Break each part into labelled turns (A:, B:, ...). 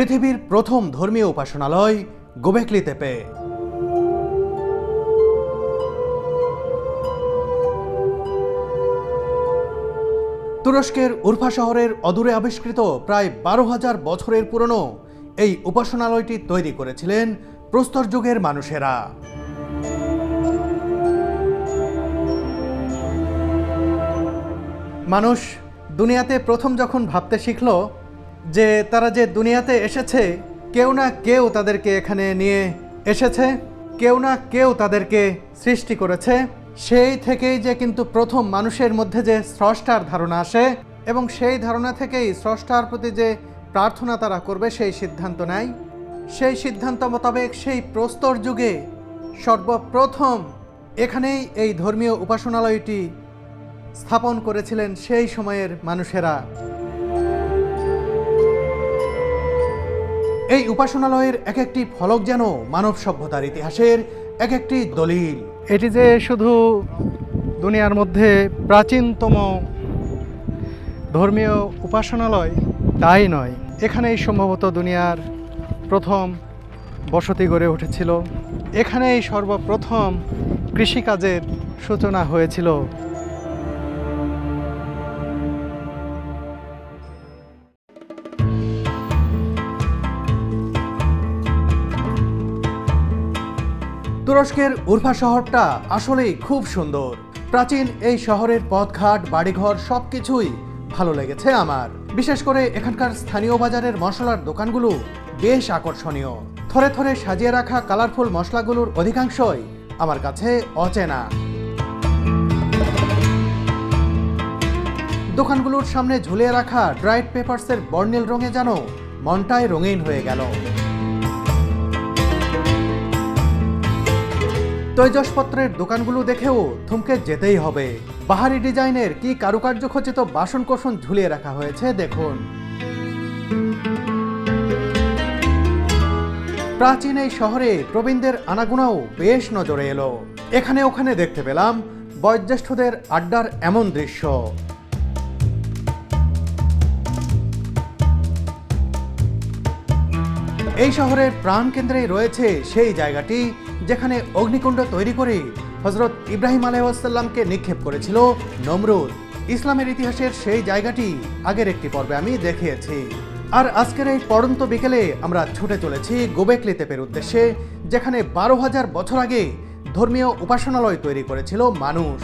A: পৃথিবীর প্রথম ধর্মীয় উপাসনালয় গোবেকলি তেপে। তুরস্কের উরফা শহরের অদূরে আবিষ্কৃত প্রায় বারো হাজার বছরের পুরনো এই উপাসনালয়টি তৈরি করেছিলেন প্রস্তর যুগের মানুষেরা। মানুষ দুনিয়াতে প্রথম যখন ভাবতে শিখল যে তারা যে দুনিয়াতে এসেছে, কেউ না কেউ তাদেরকে এখানে নিয়ে এসেছে, কেউ না কেউ তাদেরকে সৃষ্টি করেছে। সেই থেকেই যে কিন্তু প্রথম মানুষের মধ্যে যে স্রষ্টার ধারণা আসে এবং সেই ধারণা থেকেই স্রষ্টার প্রতি যে প্রার্থনা তারা করবে, সেই সিদ্ধান্ত নেয়। সেই সিদ্ধান্ত মোতাবেক সেই প্রস্তর যুগে সর্বপ্রথম এখানেই এই ধর্মীয় উপাসনালয়টি স্থাপন করেছিলেন সেই সময়ের মানুষেরা। এই উপাসনালয়ের এক একটি ফলক যেন মানব সভ্যতার ইতিহাসের এক একটি দলিল। এটি যে শুধু দুনিয়ার মধ্যে প্রাচীনতম ধর্মীয় উপাসনালয়, তাই নয়, এখানেই সম্ভবত দুনিয়ার প্রথম বসতি গড়ে উঠেছিল। এখানেই সর্বপ্রথম কৃষিকাজের সূচনা হয়েছিল। তুরস্কের উরফা শহরটা আসলেই খুব সুন্দর। প্রাচীন এই শহরের পথঘাট, বাড়িঘর সব কিছুই ভালো লেগেছে আমার। বিশেষ করে এখানকার স্থানীয় বাজারের মশলার দোকানগুলো বেশ আকর্ষণীয়। থরে থরে সাজিয়ে রাখা কালারফুল মশলাগুলোর অধিকাংশই আমার কাছে অচেনা। দোকানগুলোর সামনে ঝুলিয়ে রাখা ড্রাইড পেপারসের বর্ণিল রঙে যেন মনটাই রঙিন হয়ে গেল। তৈজসপত্রের দোকানগুলো দেখেও থমকে যেতেই হবে। বাহারি ডিজাইনের কি কারুকার্য খচিত বাসন কোসন ঝুলিয়ে রাখা হয়েছে, দেখুন। প্রাচীন এই শহরে প্রবীণদের আনাগোনাও বেশ নজরে এলো। এখানে ওখানে দেখতে পেলাম বয়োজ্যেষ্ঠদের আড্ডার এমন দৃশ্য। এই শহরের প্রাণকেন্দ্রেই রয়েছে সেই জায়গাটি যেখানে অগ্নিকুণ্ড তৈরি করে হজরত ইব্রাহিম আলহাসাল্লামকে নিক্ষেপ করেছিল নমরুদ। ইসলামের ইতিহাসের সেই জায়গাটি আগের একটি পর্বে আমি দেখিয়েছি। আর আজকের এই পড়ন্ত বিকেলে আমরা ছুটে চলেছি গোবেকলি তেপের উদ্দেশ্যে, যেখানে বারো হাজার বছর আগে ধর্মীয় উপাসনালয় তৈরি করেছিল মানুষ।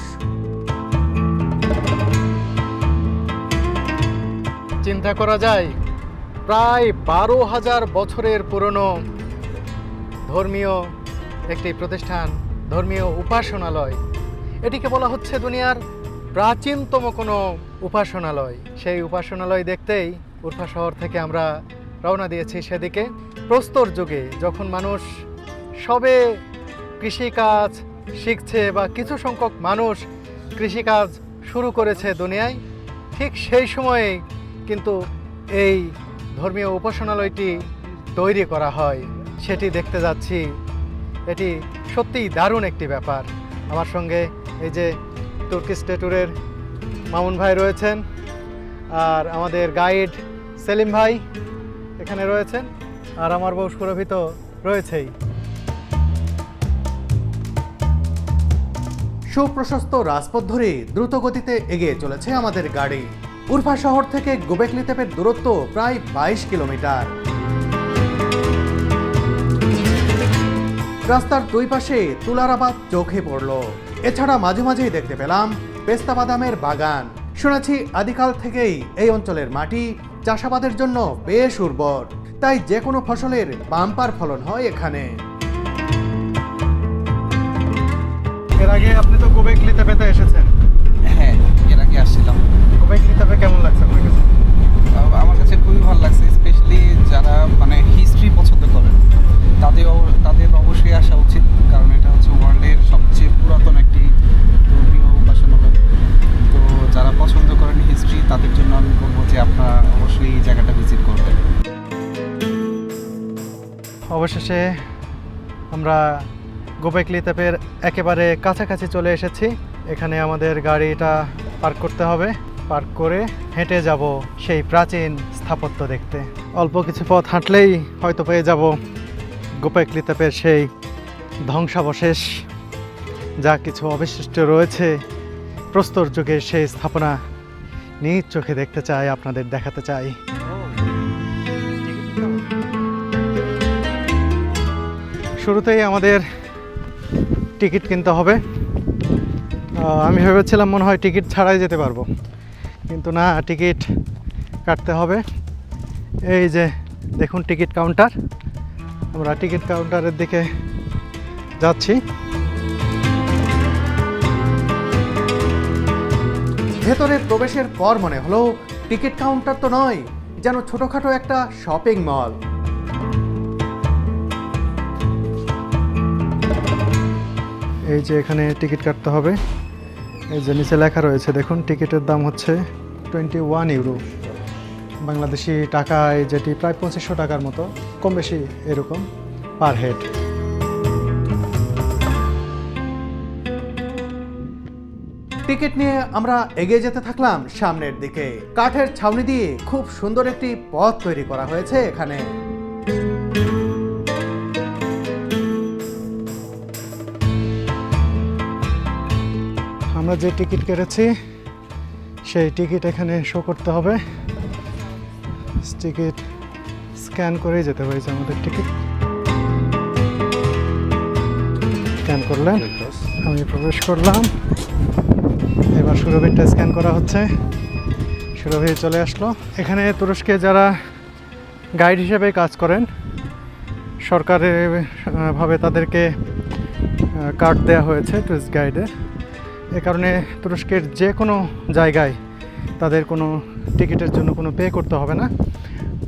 A: চিন্তা করা যায়, প্রায় বারো হাজার বছরের পুরনো ধর্মীয় একটি প্রতিষ্ঠান, ধর্মীয় উপাসনালয়। এটিকে বলা হচ্ছে দুনিয়ার প্রাচীনতম কোনো উপাসনালয়। সেই উপাসনালয় দেখতেই উর্ফা শহর থেকে আমরা রওনা দিয়েছি সেদিকে। প্রস্তর যুগে যখন মানুষ সবে কৃষিকাজ শিখছে বা কিছু সংখ্যক মানুষ কৃষিকাজ শুরু করেছে দুনিয়ায়, ঠিক সেই সময়ে কিন্তু এই ধর্মীয় উপাসনালয়টি তৈরি করা হয়। সেটি দেখতে যাচ্ছি এটি সত্যিই দারুণ একটি ব্যাপার। আমার সঙ্গে এই যে তুর্কি স্টেটুরের মামুন ভাই রয়েছেন, আর আমাদের গাইড সেলিম ভাই এখানে রয়েছেন, আর আমার বউ সুরভিত রয়েছেই। সুপ্রশস্ত রাজপথ ধরে দ্রুত গতিতে এগিয়ে চলেছে আমাদের গাড়ি। উরফা শহর থেকে গোবেকলি দূরত্ব প্রায় বাইশ কিলোমিটার। রাস্তার দুই পাশে তুলারাবাদ চোখে পড়ল। এছাড়া মাঝে মাঝেই দেখতে পেলাম পেস্তা বাদামের বাগান। শুনেছি আদিকাল থেকেই এই অঞ্চলের মাটি চাষাবাদের জন্য বেশ উর্বর। তাই যে কোনো ফসলের বাম্পার ফলন হয় এখানে। এর আগে আপনি তো গোবেকলি পেতে এসেছেন।
B: হ্যাঁ এর আগে আসছিলাম। আমরা
A: গোবেকলি তেপের একেবারে কাছাকাছি চলে এসেছি। এখানে আমাদের গাড়িটা পার্ক করতে হবে। পার্ক করে হেঁটে যাব সেই প্রাচীন স্থাপত্য দেখতে।
C: অল্প কিছু পথ হাঁটলেই হয়তো পেয়ে যাব গোপেকলি তেপের সেই ধ্বংসাবশেষ। যা কিছু অবশিষ্ট রয়েছে, প্রস্তর যুগের সেই স্থাপনা নিজ চোখে দেখতে চাই, আপনাদের দেখাতে চাই। শুরুতেই আমাদের টিকিট কিনতে হবে। আমি ভেবেছিলাম মনে হয় টিকিট ছাড়াই যেতে পারব। কিন্তু না, টিকিট কাটতে হবে। এই যে, দেখুন টিকিট কাউন্টার। আমরা টিকিট কাউন্টারের দিকে যাচ্ছি। ভেতরে প্রবেশের পর মনে হলো, টিকিট কাউন্টার তো নয়, যেন ছোটোখাটো একটা শপিং মল। এই যে এখানে টিকিট কাটতে হবে। এই যে নিচে লেখা রয়েছে, দেখুন, টিকিটের দাম হচ্ছে টোয়েন্টি ওয়ান ইউরো। বাংলাদেশি টাকায় যেটি প্রায় পঁচিশশো টাকার মতো, কম বেশি এরকম পার হেড। টিকিট নিয়ে আমরা এগিয়ে যেতে থাকলাম সামনের দিকে। কাঠের ছাউনি দিয়ে খুব সুন্দর একটি পথ তৈরি করা হয়েছে এখানে। আমরা যে টিকিট কেটেছি, সেই টিকিট এখানে শো করতে হবে। টিকিট স্ক্যান করেই যেতে হয়েছে আমাদের টিকিট। স্ক্যান করলেন, আমি প্রবেশ করলাম। এবার সুরভিরটা স্ক্যান করা হচ্ছে। সুরভি চলে আসলো। এখানে তুরস্কে যারা গাইড হিসেবে কাজ করেন, সরকারের ভাবে তাদেরকে কার্ড দেওয়া হয়েছে টুরিস্ট গাইডের এ কারণে তুরস্কের যে কোনো জায়গায় তাদের কোনো টিকিটের জন্য কোনো পে করতে হবে না।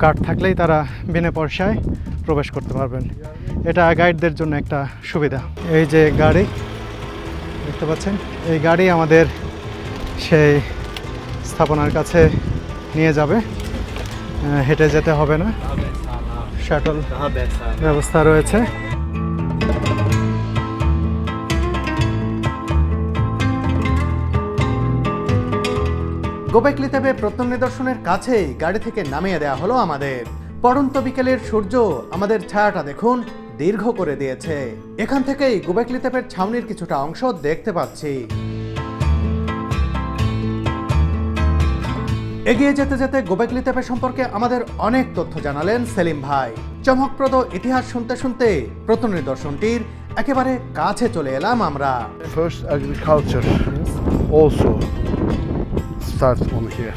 C: কার্ড থাকলেই তারা বিনা পয়সায় প্রবেশ করতে পারবেন। এটা গাইডদের জন্য একটা সুবিধা। এই যে গাড়ি দেখতে পাচ্ছেন? এই গাড়ি আমাদের সেই স্থাপনার কাছে নিয়ে যাবে। হেঁটে যেতে হবে না। শাটল ব্যবস্থা রয়েছে। গোবেকলি তেবে প্রথম নিদর্শনের কাছেই গাড়ি থেকে নামিয়ে দেওয়া হলো আমাদের। পড়ন্ত বিকেলের সূর্য আমাদের ছায়াটা দেখুন, দীর্ঘ করে দিয়েছে। এখান থেকেই গোবেকলি তেপের ছাউনির কিছুটা অংশ দেখতে পাচ্ছি। এগিয়ে যেতে যেতে গোবেকলি তেপে সম্পর্কে আমাদের অনেক তথ্য জানালেন সেলিম ভাই। চমকপ্রদ ইতিহাস শুনতে শুনতে প্রথম নিদর্শনটির একেবারে কাছে চলে এলাম আমরা।
D: Starts from here.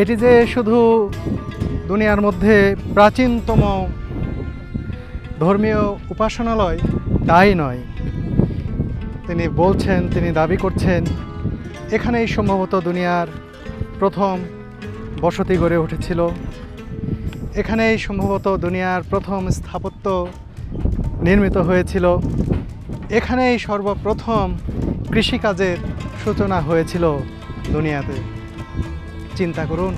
C: এটি যে শুধু দুনিয়ার মধ্যে প্রাচীনতম ধর্মীয় উপাসনালয়, তাই নয়। তিনি বলছেন, তিনি দাবি করছেন, এখানেই সম্ভবত দুনিয়ার প্রথম বসতি গড়ে উঠেছিল। এখানেই সম্ভবত দুনিয়ার প্রথম স্থাপত্য নির্মিত হয়েছিল। এখানেই সর্বপ্রথম কৃষিকাজের সূচনা হয়েছিল দুনিয়াতে। চিন্তা করুন,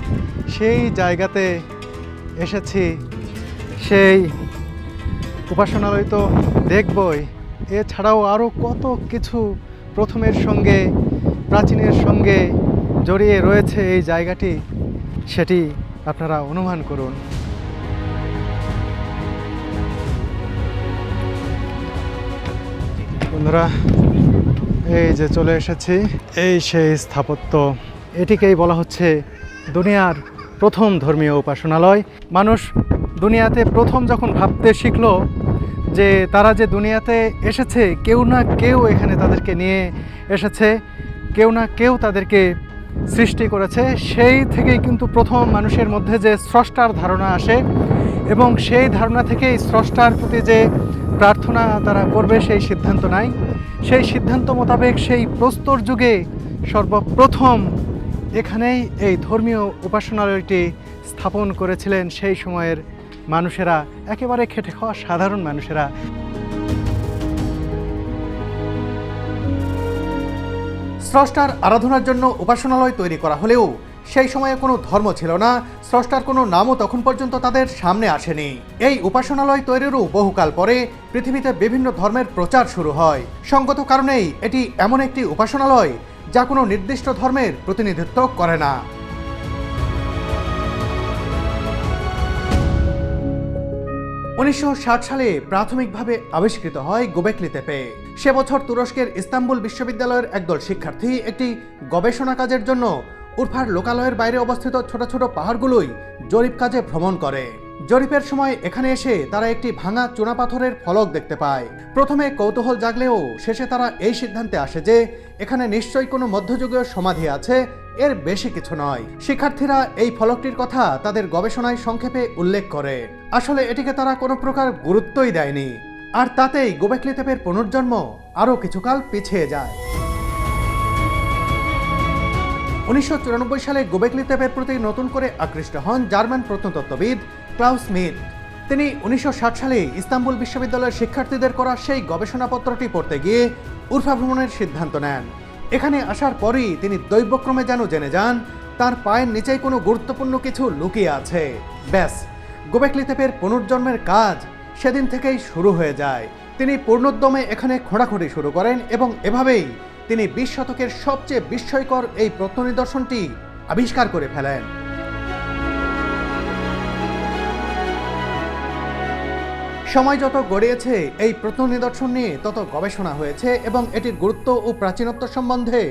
C: সেই জায়গাতে এসেছি, সেই উপাসনালয় তো দেখবই। এছাড়াও আরও কত কিছু প্রথমের সঙ্গে, প্রাচীনের সঙ্গে জড়িয়ে রয়েছে এই জায়গাটি, সেটি আপনারা অনুমান করুন। বন্ধুরা, এই যে চলে এসেছি, এই সেই স্থাপত্য এটিকেই বলা হচ্ছে দুনিয়ার প্রথম ধর্মীয় উপাসনালয়। মানুষ দুনিয়াতে প্রথম যখন ভাবতে শিখল যে তারা যে দুনিয়াতে এসেছে, কেউ না কেউ এখানে তাদেরকে নিয়ে এসেছে, কেউ না কেউ তাদেরকে সৃষ্টি করেছে, সেই থেকেই কিন্তু প্রথম মানুষের মধ্যে যে স্রষ্টার ধারণা আসে এবং সেই ধারণা থেকেই স্রষ্টার প্রতি যে প্রার্থনা তারা করবে, সেই সিদ্ধান্ত নাই। সেই সিদ্ধান্ত মোতাবেক সেই প্রস্তর যুগে সর্বপ্রথম এখানেই এই ধর্মীয় উপাসনালয়টি স্থাপন করেছিলেন সেই সময়ের মানুষেরা, একেবারে খেটে খাওয়া সাধারণ মানুষেরা। স্রষ্টার আরাধনার জন্য উপাসনালয় তৈরি করা হলেও সেই সময়ে কোনো ধর্ম ছিল না, স্রষ্টার কোনো নামও তখন পর্যন্ত তাদের সামনে আসেনি। এই উপাসনালয় তৈরিরও বহুকাল পরে পৃথিবীতে বিভিন্ন ধর্মের প্রচার শুরু হয়। সঙ্গত কারণেই এটি এমন একটি উপাসনালয় যা কোনো নির্দিষ্ট ধর্মের প্রতিনিধিত্ব করে না।
A: উনিশশো ষাট সালে প্রাথমিকভাবে আবিষ্কৃত হয় গোবেকলি তেপে। সে বছর তুরস্কের ইস্তাম্বুল বিশ্ববিদ্যালয়ের একদল শিক্ষার্থী একটি গবেষণা কাজের জন্য উরফার লোকালয়ের বাইরে অবস্থিত ছোট ছোট পাহাড়গুলোই জরিপ কাজে ভ্রমণ করে। জরিপের সময় এখানে এসে তারা একটি ভাঙা চুনাপাথরের ফলক দেখতে পায়। প্রথমে কৌতূহল জাগলেও শেষে তারা এই সিদ্ধান্তে আসে যে, এখানে নিশ্চয়ই কোনো মধ্যযুগীয় সমাধি আছে, এর বেশি কিছু নয়। শিক্ষার্থীরা এই ফলকটির কথা তাদের গবেষণায় সংক্ষেপে উল্লেখ করে। আসলে এটিকে তারা কোনো প্রকার গুরুত্বই দেয়নি। আর তাতেই গোবেকলি তেপের পুনর্জন্ম আরও কিছুকাল পিছিয়ে যায়। উনিশশো চুরানব্বই সালে গোবেকলি তেপের প্রতি নতুন করে আকৃষ্ট হন জার্মান প্রত্নতত্ত্ববিদ ক্লাউস স্মিথ তিনি উনিশশো ষাট সালে ইস্তাম্বুল বিশ্ববিদ্যালয়ের শিক্ষার্থীদের করা সেই গবেষণাপত্রটি পড়তে গিয়ে উর্ফা ভ্রমণের সিদ্ধান্ত নেন। এখানে আসার পরই তিনি দৈবক্রমে যেন জেনে যান, তার পায়ের নিচেই কোনো গুরুত্বপূর্ণ কিছু লুকিয়ে আছে। ব্যাস গোবেকলি তেপের পুনর্জন্মের কাজ সেদিন থেকেই শুরু হয়ে যায়। তিনি পূর্ণোদ্যমে এখানে খোঁড়াখুঁড়ি শুরু করেন এবং এভাবেই তিনি বিশ শতকের সবচেয়ে বিস্ময়কর এই প্রত্ন নিদর্শনটি আবিষ্কার করে ফেলেন। সময় যত গড়িয়েছে, এই প্রত্ন নিদর্শন নিয়ে তত গবেষণা হয়েছে এবং এটির গুরুত্ব ও প্রাচীনত্ব সম্বন্ধে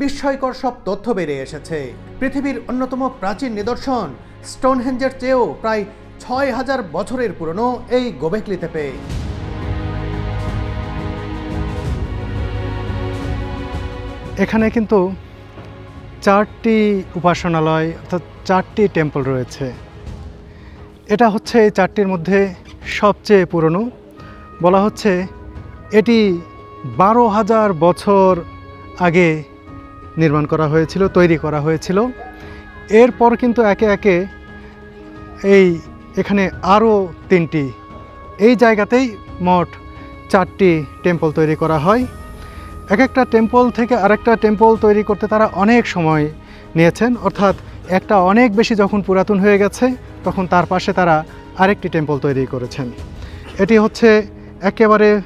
A: বিস্ময়কর সব তথ্য বেরিয়ে এসেছে। পৃথিবীর অন্যতম প্রাচীন নিদর্শন স্টোনহেঞ্জের চেয়েও প্রায় ছয় হাজার বছরের পুরনো এই গোবেকলি তেপে এখানে কিন্তু চারটি উপাসনালয় অর্থাৎ চারটি টেম্পল রয়েছে। এটা হচ্ছে এই চারটির মধ্যে সবচেয়ে পুরনো? বলা হচ্ছে এটি বারো হাজার বছর আগে নির্মাণ করা হয়েছিল, তৈরি করা হয়েছিল। এরপর কিন্তু একে একে এই এখানে আরও তিনটি। এই জায়গাতেই মোট চারটি টেম্পল তৈরি করা হয়। এক একটা টেম্পল থেকে আরেকটা টেম্পল তৈরি করতে তারা অনেক সময় নিয়েছেন। অর্থাৎ একটা অনেক বেশি যখন পুরাতন হয়ে গেছে, তখন তার পাশে তারা আরেকটি টেম্পল তৈরি করেছেন। এটি হচ্ছে একেবারে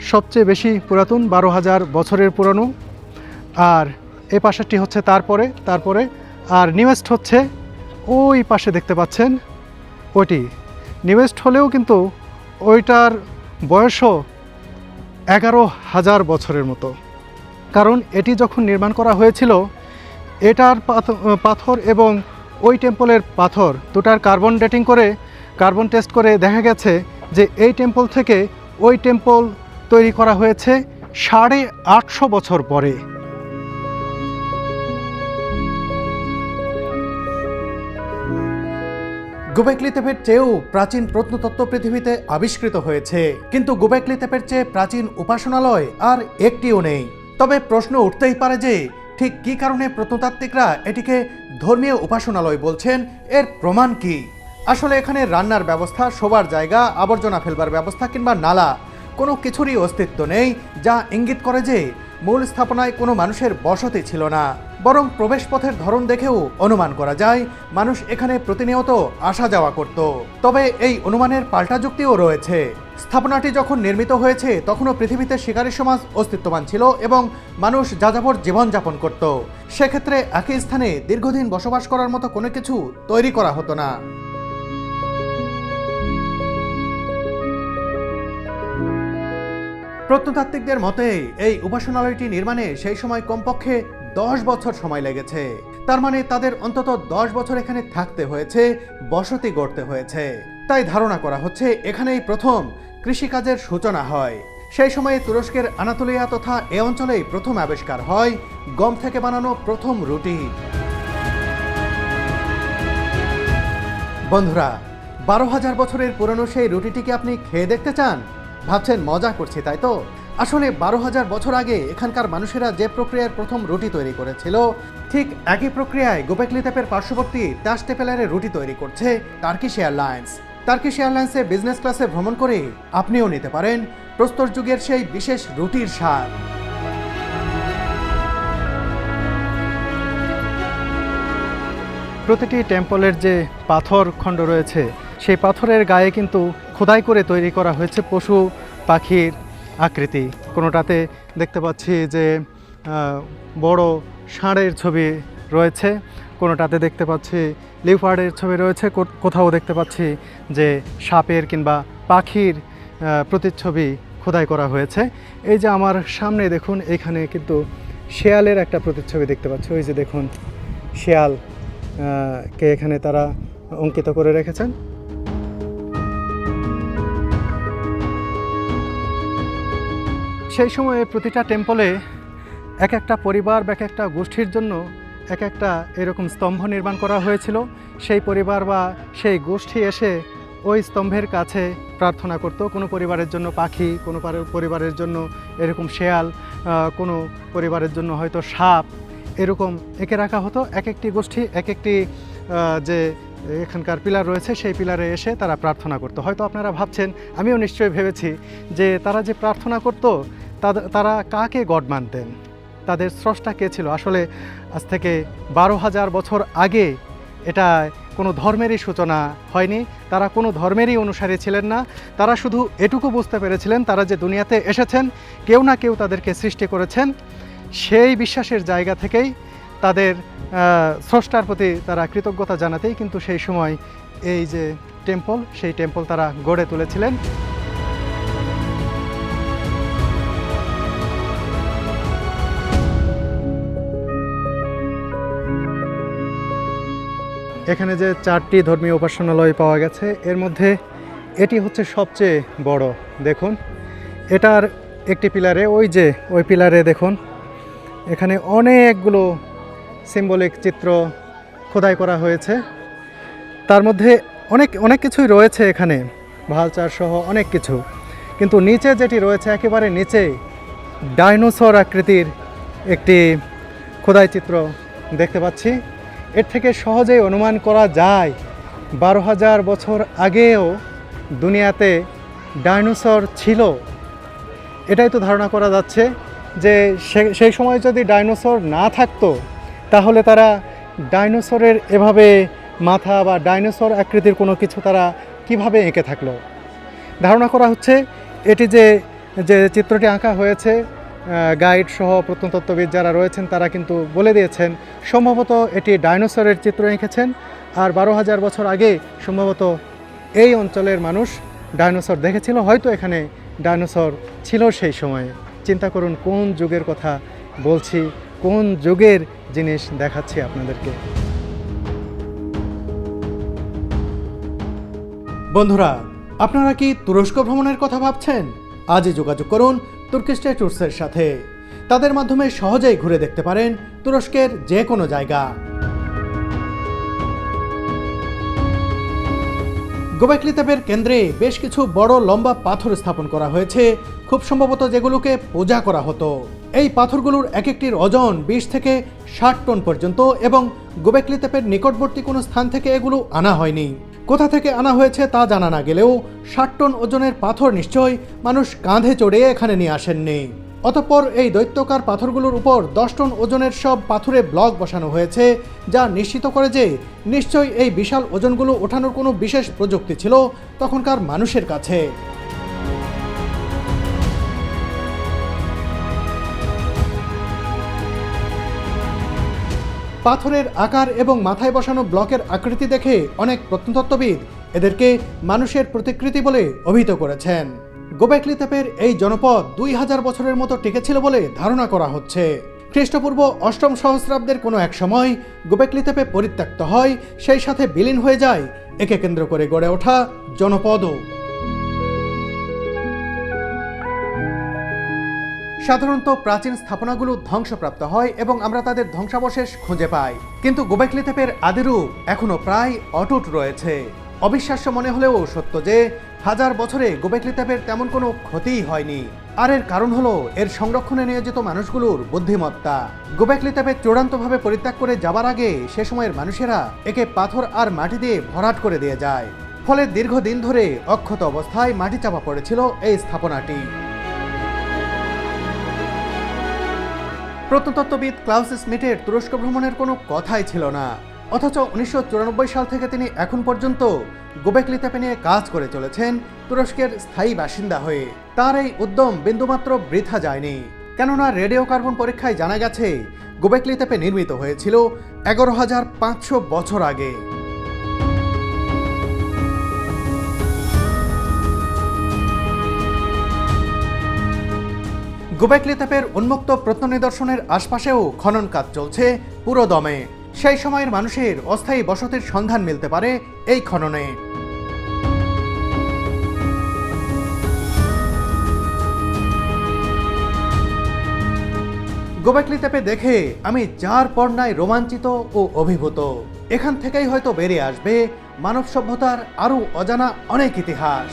A: সবচেয়ে বেশি পুরাতন, বারো হাজার বছরের পুরনো। আর এই পাশেরটি হচ্ছে তারপরে তারপরে। আর নিউয়েস্ট হচ্ছে ওই পাশে দেখতে পাচ্ছেন ওইটি। নিউয়েস্ট হলেও কিন্তু ওইটার বয়সও এগারো হাজার বছরের মতো। কারণ এটি যখন নির্মাণ করা হয়েছিল, এটার পাথ- পাথর এবং ওই টেম্পলের পাথর দুটার কার্বন ডেটিং করে কার্বন টেস্ট করে দেখা গেছে যে এই টেম্পল থেকে ওই টেম্পল তৈরি করা হয়েছে সাড়ে আটশো বছর পরে। গোবেকলি তেপের চেয়েও প্রাচীন প্রত্নতত্ত্ব পৃথিবীতে আবিষ্কৃত হয়েছে। কিন্তু গোবেকলি তেপের চেয়ে প্রাচীন উপাসনালয় আর একটিও নেই। তবে প্রশ্ন উঠতেই পারে যে, ঠিক কী কারণে প্রত্নতাত্ত্বিকরা এটিকে ধর্মীয় উপাসনালয় বলছেন, এর প্রমাণ কি? আসলে এখানে রান্নার ব্যবস্থা, শোবার জায়গা, আবর্জনা ফেলবার ব্যবস্থা কিংবা নালা, কোনো কিছুরই অস্তিত্ব নেই, যা ইঙ্গিত করে যে মূল স্থাপনায় কোনো মানুষের বসতি ছিল না। বরং প্রবেশপথের ধরন দেখেও অনুমান করা যায়, মানুষ এখানে প্রতিনিয়ত আসা যাওয়া করত। তবে এই অনুমানের পাল্টা যুক্তিও রয়েছে। স্থাপনাটি যখন নির্মিত হয়েছে, তখনও পৃথিবীতে শিকারী সমাজ অস্তিত্ববান ছিল এবং মানুষ যাযাবর জীবনযাপন করত। সেক্ষেত্রে একই স্থানে দীর্ঘদিন বসবাস করার মতো কোনো কিছু তৈরি করা হতো না। প্রত্নতাত্ত্বিকদের মতে, এই উপাসনালয়টি নির্মাণে সেই সময় কমপক্ষে দশ বছর সময় লেগেছে। তার মানে তাদের অন্তত দশ বছর এখানে থাকতে হয়েছে, বসতি গড়তে হয়েছে। তাই ধারণা করা হচ্ছে এখানেই প্রথম কৃষিকাজের সূচনা হয়। সেই সময়ে তুরস্কের আনাতোলিয়া তথা এ অঞ্চলেই প্রথম আবিষ্কার হয়, গম থেকে বানানো প্রথম রুটি। বন্ধুরা, বারো হাজার বছরের পুরনো সেই রুটিটিকে আপনি খেয়ে দেখতে চান? ভাবছেন মজা করছি, তাই তো? আসলে বারো হাজার বছর আগে এখানকার মানুষেরা যে প্রক্রিয়ার প্রথম রুটি তৈরি করেছিল, ঠিক একই প্রক্রিয়ায় গোবেকলি তেপের পার্শ্ববর্তী টাস্টেপেলারে রুটি তৈরি করছে টার্কিশ এয়ারলাইন্স টার্কিশ এয়ারলাইন্সে বিজনেস ক্লাসে ভ্রমণ করে আপনিও নিতে পারেন প্রস্তর যুগের সেই বিশেষ রুটির স্বাদ। প্রতিটি টেম্পলের যে পাথর খণ্ড রয়েছে, সেই পাথরের গায়ে কিন্তু খোদাই করে তৈরি করা হয়েছে পশু পাখির আকৃতি। কোনোটাতে দেখতে পাচ্ছি যে বড় ষাঁড়ের ছবি রয়েছে। কোনোটাতে দেখতে পাচ্ছি লিউফার্ডের ছবি রয়েছে। কোথাও দেখতে পাচ্ছি যে, সাপের কিংবা পাখির প্রতিচ্ছবি খোদাই করা হয়েছে। এই যে আমার সামনে দেখুন, এখানে কিন্তু শেয়ালের একটা প্রতিচ্ছবি দেখতে পাচ্ছি। ওই যে দেখুন, শেয়াল কে এখানে তারা অঙ্কিত করে রেখেছেন। সেই সময়ে প্রতিটা টেম্পলে এক একটা পরিবার বা এক একটা গোষ্ঠীর জন্য এক একটা এরকম স্তম্ভ নির্মাণ করা হয়েছিল। সেই পরিবার বা সেই গোষ্ঠী এসে ওই স্তম্ভের কাছে প্রার্থনা করত, কোনো পরিবারের জন্য পাখি, কোনো পরিবারের জন্য এরকম শেয়াল কোনো পরিবারের জন্য হয়তো সাপ, এরকম এঁকে রাখা হতো। এক একটি গোষ্ঠী, এক একটি যে এখানকার পিলার রয়েছে সেই পিলারে এসে তারা প্রার্থনা করতো। হয়তো আপনারা ভাবছেন, আমিও নিশ্চয়ই ভেবেছি যে তারা যে প্রার্থনা করতো তারা কাকে গড মানতেন? তাদের স্রষ্টা কে ছিল? আসলে আজ থেকে বারো হাজার বছর আগে এটা কোনো ধর্মেরই সূচনা হয়নি। তারা কোনো ধর্মেরই অনুসারী ছিলেন না। তারা শুধু এটুকু বুঝতে পেরেছিলেন তারা যে দুনিয়াতে এসেছেন, কেউ না কেউ তাদেরকে সৃষ্টি করেছেন। সেই বিশ্বাসের জায়গা থেকেই তাদের স্রষ্টার প্রতি তারা কৃতজ্ঞতা জানাতেই কিন্তু সেই সময় এই যে টেম্পল, সেই টেম্পল তারা গড়ে তুলেছিলেন। এখানে যে চারটি ধর্মীয় উপাসনালয় পাওয়া গেছে, এর মধ্যে এটি হচ্ছে সবচেয়ে বড়। দেখুন, এটার একটি পিলারে, ওই যে, ওই পিলারে দেখুন, এখানে অনেকগুলো সিম্বলিক চিত্র খোদাই করা হয়েছে। তার মধ্যে অনেক অনেক কিছুই রয়েছে এখানে, ভালচার সহ অনেক কিছু। কিন্তু নিচে যেটি রয়েছে, একেবারে নিচে ডাইনোসর আকৃতির একটি খোদাই চিত্র দেখতে পাচ্ছি। এর থেকে সহজেই অনুমান করা যায়, বারো হাজার বছর আগেও দুনিয়াতে ডাইনোসর ছিল। এটাই তো ধারণা করা যাচ্ছে যে সেই সময় যদি ডাইনোসর না থাকতো, তাহলে তারা ডাইনোসরের এভাবে মাথা বা ডাইনোসর আকৃতির কোনো কিছু তারা কীভাবে এঁকে থাকল? ধারণা করা হচ্ছে এটি যে যে চিত্রটি আঁকা হয়েছে গাইড সহ প্রত্নতত্ত্ববিদ যারা রয়েছেন, তারা কিন্তু বলে দিয়েছেন, সম্ভবত এটি ডাইনোসরের চিত্র এঁকেছেন। আর বারো হাজার বছর আগে সম্ভবত এই অঞ্চলের মানুষ ডাইনোসর দেখেছিল, হয়তো এখানে ডাইনোসর ছিল সেই সময়ে। চিন্তা করুন, কোন যুগের কথা বলছি, কোন যুগের জিনিস দেখাচ্ছি আপনাদেরকে। বন্ধুরা, আপনারা কি তুরস্ক ভ্রমণের কথা ভাবছেন? আজই যোগাযোগ করুন তুর্কিস্টে ট্যুরসের সাথে। তাদের মাধ্যমে সহজেই ঘুরে দেখতে পারেন তুরস্কের যে কোনো জায়গা। গোবেকলি তেপের কেন্দ্রে বেশ কিছু বড় লম্বা পাথর স্থাপন করা হয়েছে, খুব সম্ভবত যেগুলোকে পূজা করা হতো। এই পাথরগুলোর এক একটির ওজন বিশ থেকে ষাট টন পর্যন্ত এবং গোবেকলি তেপের নিকটবর্তী কোনো স্থান থেকে এগুলো আনা হয়নি। কোথা থেকে আনা হয়েছে তা জানা না গেলেও ষাট টন ওজনের পাথর নিশ্চয় মানুষ কাঁধে চড়ে এখানে নিয়ে আসেননি। অতঃপর এই দৈত্যকার পাথরগুলোর উপর দশ টন ওজনের সব পাথুরে ব্লক বসানো হয়েছে, যা নিশ্চিত করে যে নিশ্চয়ই এই বিশাল ওজনগুলো ওঠানোর কোনো বিশেষ প্রযুক্তি ছিল তখনকার মানুষের কাছে। পাথরের আকার এবং মাথায় বসানো ব্লকের আকৃতি দেখে অনেক প্রত্নতত্ত্ববিদ এদেরকে মানুষের প্রতিকৃতি বলে অভিহিত করেছেন। গোবেকলি এই জনপদ দুই হাজার বছরের মতো টিকেছিল বলে ধারণা করা হচ্ছে। খ্রিস্টপূর্ব অষ্টম সহস্রাব্দের কোনো এক সময় গোবেকলি তেপে পরিত্যক্ত হয়, সেই সাথে বিলীন হয়ে যায়, একে কেন্দ্র করে গড়ে ওঠা জনপদও। সাধারণত প্রাচীন স্থাপনাগুলো ধ্বংসপ্রাপ্ত হয় এবং আমরা তাদের ধ্বংসাবশেষ খুঁজে পাই। কিন্তু গোবেকলি তেপের আদিরূপ এখনও প্রায় অটুট রয়েছে। অবিশ্বাস্য মনে হলেও সত্য যে, হাজার বছরে গোবেকলি তেপের তেমন কোনো ক্ষতিই হয়নি। আর এর কারণ হলো, এর সংরক্ষণে নিয়োজিত মানুষগুলোর বুদ্ধিমত্তা। গোবেকলি তেপে চূড়ান্তভাবে পরিত্যাগ করে যাবার আগে সে সময়ের মানুষেরা একে পাথর আর মাটি দিয়ে ভরাট করে দিয়ে যায়। ফলে দীর্ঘদিন ধরে অক্ষত অবস্থায় মাটি চাপা পড়েছিল এই স্থাপনাটি। প্রত্নতত্ত্ববিদ ক্লাউস স্মিথের তুরস্ক ভ্রমণের কোনো কথাই ছিল না। অথচ উনিশশো চুরানব্বই সাল থেকে তিনি এখন পর্যন্ত গোবেকলি তেপে নিয়ে কাজ করে চলেছেন তুরস্কের স্থায়ী বাসিন্দা হয়ে। তার এই উদ্যম বিন্দুমাত্র বৃথা যায়নি। কেননা রেডিও কার্বন পরীক্ষায় জানা গেছে, গোবেকলি তেপে নির্মিত হয়েছিল এগারো হাজার পাঁচশো বছর আগে। গোবেকলি তেপের উন্মুক্ত প্রত্ননিদর্শনের আশপাশেও খনন কাজ চলছে পুরো দমে সেই সময়ের মানুষের অস্থায়ী বসতির সন্ধান মিলতে পারে এই খননে। গোবেকলি তেপে দেখে আমি যার পর্নায় রোমাঞ্চিত ও অভিভূত। এখান থেকেই হয়তো বেরিয়ে আসবে মানব সভ্যতার আরও অজানা অনেক ইতিহাস।